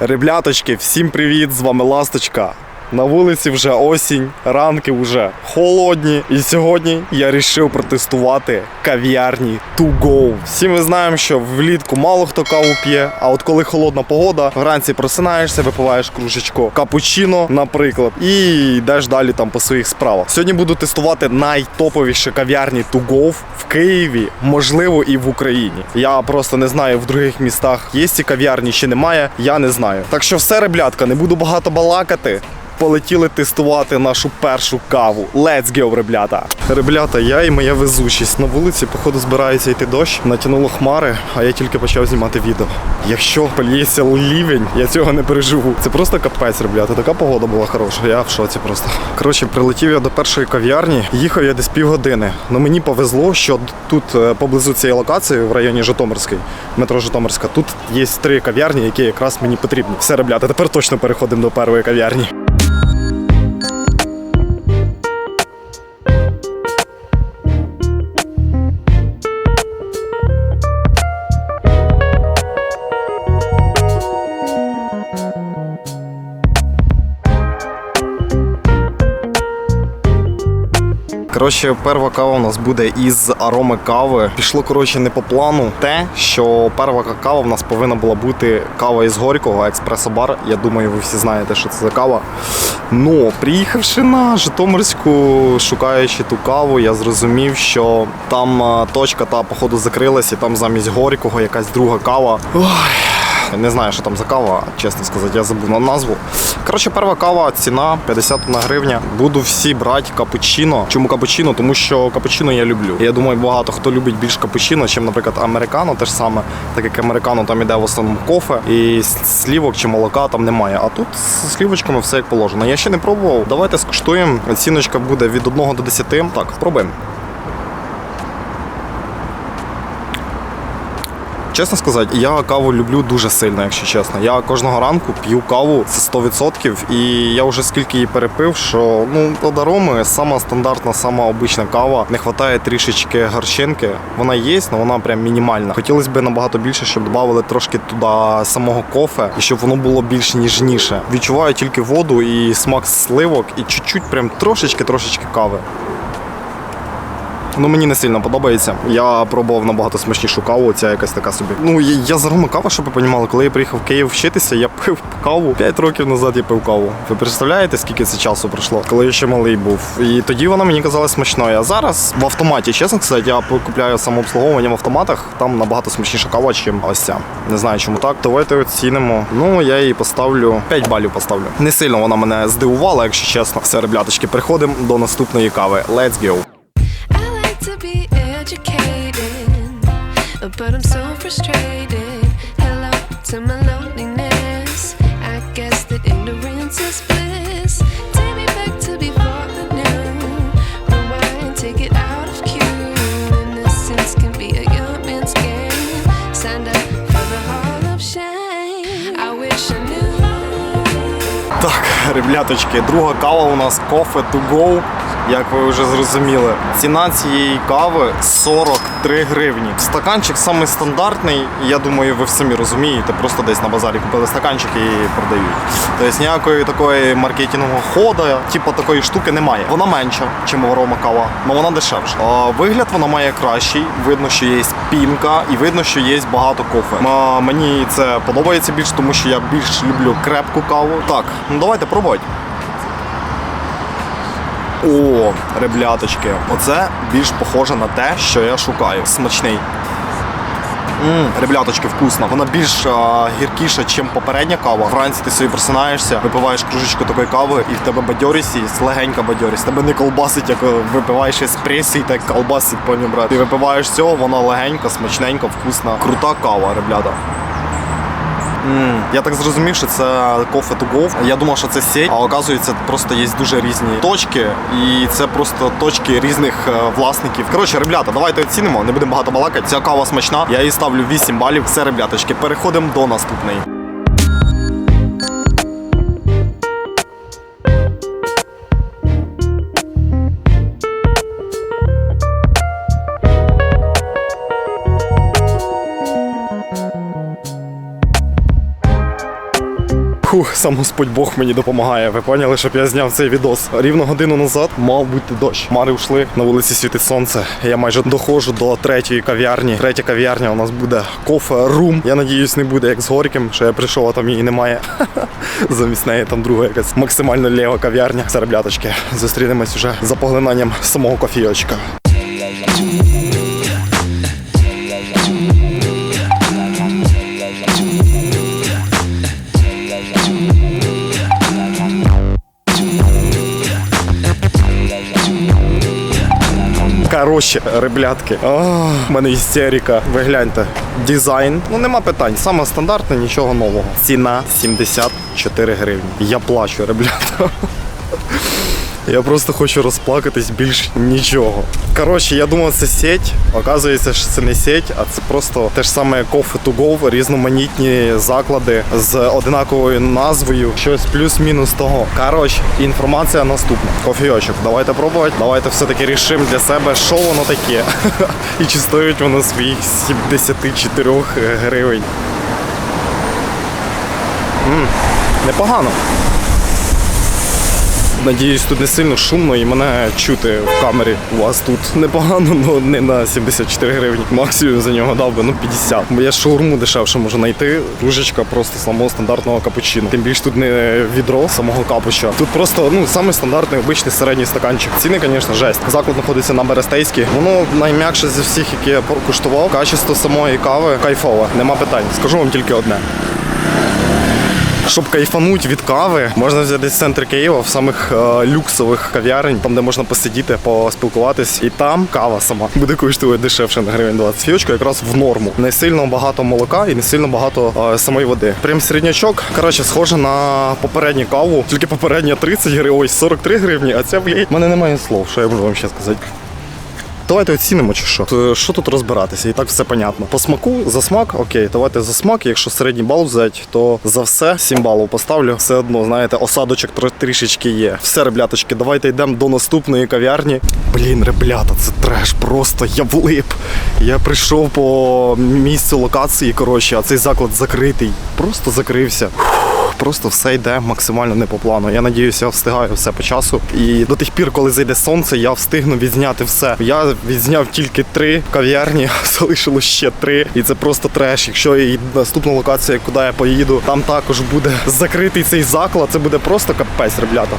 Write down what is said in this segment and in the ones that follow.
Ребляточки, всім привіт! З вами Ласточка. На вулиці вже осінь, ранки вже холодні. І сьогодні я вирішив протестувати кав'ярні To Go. Всі ми знаємо, що влітку мало хто каву п'є, а от коли холодна погода, вранці просинаєшся, випиваєш кружечко капучино, наприклад, і йдеш далі там по своїх справах. Сьогодні буду тестувати найтоповіші кав'ярні To Go в Києві, можливо, і в Україні. Я просто не знаю в других містах є ці кав'ярні чи немає. Я не знаю. Так що все, реблятка, не буду багато балакати. Полетіли тестувати нашу першу каву. Let's go, реблята! Реблята, я і моя везучість. На вулиці, походу, збирається йти дощ, натягнуло хмари, а я тільки почав знімати відео. Якщо польється лівень, я цього не переживу. Це просто капець, реблята. Така погода була хороша. Я в шоці просто. Коротше, прилетів я до першої кав'ярні, їхав я десь півгодини. Ну мені повезло, що тут е, поблизу цієї локації, в районі Житомирської, метро Житомирська, тут є три кав'ярні, які якраз мені потрібні. Все, реблята, тепер точно переходимо до першої кав'ярні. Коротше, перша кава у нас буде із ароми кави. Пішло коротше не по плану. Те, що перша кава в нас повинна була бути кава із Горького, експресо-бар. Я думаю, ви всі знаєте, що це за кава. Ну, приїхавши на Житомирську, шукаючи ту каву, я зрозумів, що там точка та походу закрилась, і там замість Горького якась друга кава. Ой. Не знаю, що там за кава, чесно сказати, я забув на назву. Коротше, перша кава, ціна 51 гривня. Буду всі брати капучино. Чому капучино? Тому що капучино я люблю. Я думаю, багато хто любить більш капучино, ніж, наприклад, американо, те ж саме. Так як американо там іде в основному кофе, і слівок чи молока там немає. А тут з слівочками все як положено. Я ще не пробував. Давайте скуштуємо. Оціночка буде від 1 до 10. Так, пробуємо. Чесно сказати, я каву люблю дуже сильно, якщо чесно. Я кожного ранку п'ю каву це 100%, і я вже скільки її перепив, що ну від сама стандартна, сама обична кава. Не вистачає трішечки горчинки. Вона є, але вона прям мінімальна. Хотілося б набагато більше, щоб додали трошки туди самого кофе і щоб воно було більш ніжніше. Відчуваю тільки воду і смак сливок, і чуть-чуть прям трошечки-трошечки кави. Ну мені не сильно подобається. Я пробував набагато смачнішу каву, ця якась така собі. Ну я, я за рома кава, щоб ви розуміли, коли я приїхав в Київ вчитися, я пив каву. П'ять років назад я пив каву. Ви представляєте, скільки це часу пройшло, коли я ще малий був. І тоді вона мені казалась смачною. А зараз в автоматі, чесно сказати, я купляю самообслуговування в автоматах. Там набагато смачніша кава, ніж ось ця. Не знаю, чому так. Давайте оцінимо. Ну я її поставлю 5 балів. Поставлю. Не сильно вона мене здивувала, якщо чесно. Все, ребляточки, переходимо до наступної кави. Let's go! but I'm so frustrated. Hello to my loneliness. I guess that ignorance is bliss. Take me back to before the new. Rewind, take it out of cue. Innocence can be a young man's game. Signed up for the hall of shame. I wish I knew. Так, ребляточки, друга кава у нас кофе to go, Як ви вже зрозуміли. Ціна цієї кави 43 гривні. Стаканчик самий стандартний, я думаю, ви самі розумієте. Просто десь на базарі купили стаканчик і продають. Тобто ніякої такої маркетингового ходу, типу такої штуки немає. Вона менша, ніж арома кава, але вона дешевша. А вигляд вона має кращий. Видно, що є пінка, і видно, що є багато кофе. Мені це подобається більше, тому що я більш люблю крепку каву. Так, ну давайте пробувати. О, ребляточки, оце більш похоже на те, що я шукаю. Смачний. Мм, ребляточки вкусна. Вона більш а, гіркіша, ніж попередня кава. Вранці ти собі просинаєшся, випиваєш кружечку такої кави, і в тебе бадьорість є, легенька бадьорість. Тебе не колбасить, як випиваєш еспресо, і так колбасить, поняв, брат. Ти випиваєш цього, вона легенька, смачненька, вкусна. Крута кава, реблята. М, Я так зрозумів, що це кофе to go. Я думав, що це сеть, а оказується, просто є дуже різні точки, і це просто точки різних е, власників. Коротше, ребята, давайте оцінимо, не будемо багато балакати. Ця кава смачна. Я їй ставлю 8 балів. Все, ребляточки, переходимо до наступної. Фух, сам Господь Бог мені допомагає. Ви поняли, щоб я зняв цей відос. Рівно годину назад мав бути дощ. Мари ушли, на вулиці світить сонце. Я майже доходжу до третьої кав'ярні. Третя кав'ярня у нас буде кофе рум. Я надіюсь, не буде як з Горьким, що я прийшов, а там її немає. Замість неї там друга якась максимально лєва кав'ярня. Це ребляточки. Зустрінемось уже за поглинанням самого кофійочка. Коротше, реблятки. У мене істерика. Ви гляньте. Дизайн. Ну нема питань. Саме стандартне, нічого нового. Ціна 74 гривні. Я плачу, реблята. Я просто хочу розплакатись більш нічого. Коротше, я думав, це сеть. Оказується, що це не сеть, а це просто те ж саме Coffee to Go, різноманітні заклади з одинаковою назвою, щось плюс-мінус того. Коротше, інформація наступна. Кофійочок. Давайте пробувати. Давайте все-таки рішимо для себе, що воно таке. І чи стоїть воно своїх 74 гривень. Непогано. Надіюсь, тут не сильно шумно і мене чути в камері. У вас тут непогано, але не на 74 гривні. Максимум за нього дав би ну 50. Бо я шаурму дешевше можу знайти. Кружечка просто самого стандартного капучино. Тим більше тут не відро самого капуча. Тут просто ну самий стандартний обичний середній стаканчик. Ціни, звісно, жесть. Заклад знаходиться на Берестейській. Воно найм'якше зі всіх, які я куштував. Качество самої кави кайфове. Нема питань. Скажу вам тільки одне. Щоб кайфануть від кави, можна взяти десь центр Києва в самих е, люксових кав'ярень, там де можна посидіти, поспілкуватись. І там кава сама буде коштувати дешевше на гривень 20. Фіочка якраз в норму. Не сильно багато молока і не сильно багато е, самої води. Прям середнячок. Коротше, схоже на попередню каву, тільки попередня 30 гривень, ой, 43 гривні, а ця блядь, в мене немає слов, що я можу вам ще сказати. Давайте оцінимо чи що. Що тут розбиратися? І так все понятно. По смаку, за смак, окей, давайте за смак. Якщо середній бал взяти, то за все 7 балів поставлю. Все одно, знаєте, осадочок трішечки є. Все, ребляточки, давайте йдемо до наступної кав'ярні. Блін, реблята, це треш. Просто я влип. Я прийшов по місцю локації, коротше, а цей заклад закритий. Просто закрився. Просто все йде максимально не по плану. Я надіюся, я встигаю все по часу. І до тих пір, коли зайде сонце, я встигну відзняти все. Я відзняв тільки три кав'ярні, залишилось ще три. І це просто треш. Якщо і наступна локація, куди я поїду, там також буде закритий цей заклад. Це буде просто капець, ребята.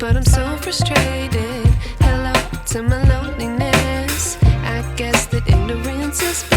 But I'm so frustrated. Hello to my loneliness. I guess that ignorance is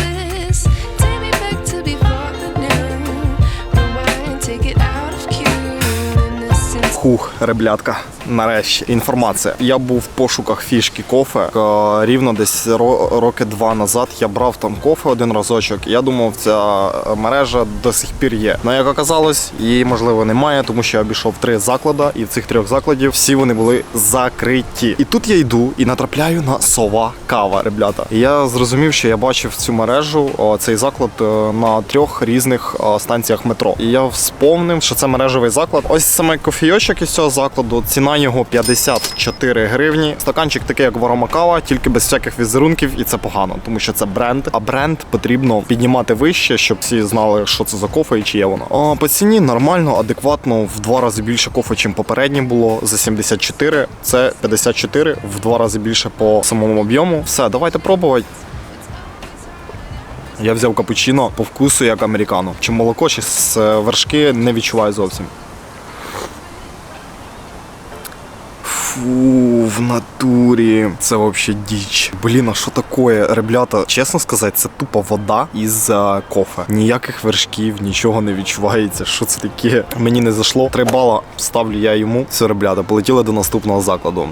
реблятка. Нарешті інформація. Я був в пошуках фішки кофе. Е, Рівно десь роки два назад я брав там кофе один разочок. Я думав, ця е, мережа до сих пір є. Ну як оказалось, її можливо немає, тому що я обійшов три заклади, і в цих трьох закладів всі вони були закриті. І тут я йду і натрапляю на сова кава, реблята. І я зрозумів, що я бачив цю мережу, цей заклад е, на трьох різних станціях метро. І я вспомнив, що це мережевий заклад. Ось саме кофійочок із цього закладу. Ціна його 54 гривні. Стаканчик такий, як воромакава, тільки без всяких візерунків, і це погано, тому що це бренд. А бренд потрібно піднімати вище, щоб всі знали, що це за кофе і чи є воно. А, по ціні нормально, адекватно, в два рази більше кофе, чим попереднє було. За 74. Це 54, в два рази більше по самому об'єму. Все, давайте пробувати. Я взяв капучино по вкусу як американо. Чи молоко, чи з вершки не відчуваю зовсім. Фу, в натурі. Це вообще діч. Блін, а що таке? Реблята, чесно сказати, це тупо вода із кофе. Ніяких вершків, нічого не відчувається. Що це таке? Мені не зайшло. Три бала ставлю я йому. Все, реблята, полетіли до наступного закладу.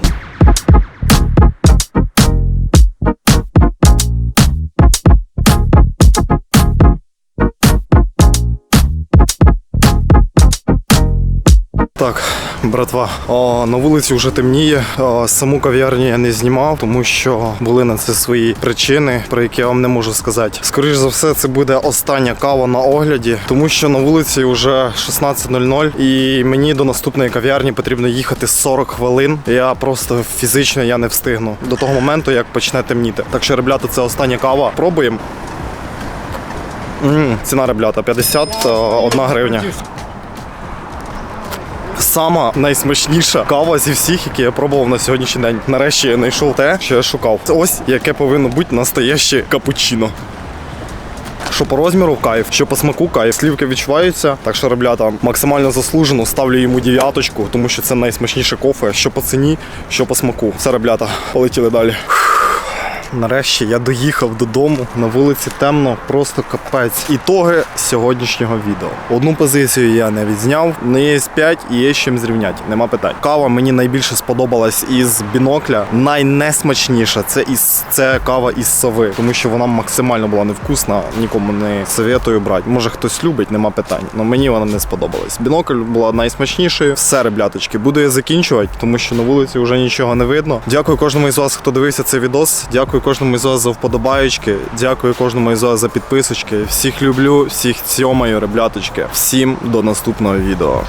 Так, братва, о, на вулиці вже темніє. О, саму кав'ярню я не знімав, тому що були на це свої причини, про які я вам не можу сказати. Скоріше за все, це буде остання кава на огляді, тому що на вулиці вже 16.00 і мені до наступної кав'ярні потрібно їхати 40 хвилин. Я просто фізично я не встигну до того моменту, як почне темніти. Так що, ребята, це остання кава. Пробуємо. Ціна ребята 51 гривня. Сама найсмачніша кава зі всіх, які я пробував на сьогоднішній день. Нарешті я знайшов те, що я шукав. Це ось яке повинно бути настояще капучино. Що по розміру кайф, що по смаку кайф. Слівки відчуваються. Так що, ребята, максимально заслужено ставлю йому дев'яточку, тому що це найсмачніше кофе, що по ціні, що по смаку. Все, ребята, полетіли далі. Нарешті я доїхав додому. На вулиці темно, просто капець. Ітоги сьогоднішнього відео. Одну позицію я не відзняв. Не є 5 і є чим зрівняти. Нема питань. Кава мені найбільше сподобалась із бінокля. Найнесмачніша це із це кава із сови, тому що вона максимально була невкусна. Нікому не советую брати. Може хтось любить, нема питань. але мені вона не сподобалась. Бінокль була найсмачнішою. Все, ребляточки, буду я закінчувати, тому що на вулиці вже нічого не видно. Дякую кожному із вас, хто дивився цей відос. Дякую кожному із вас за вподобаючки. Дякую кожному із вас за підписочки. Всіх люблю, всіх цьомаю, ребляточки. Всім до наступного відео.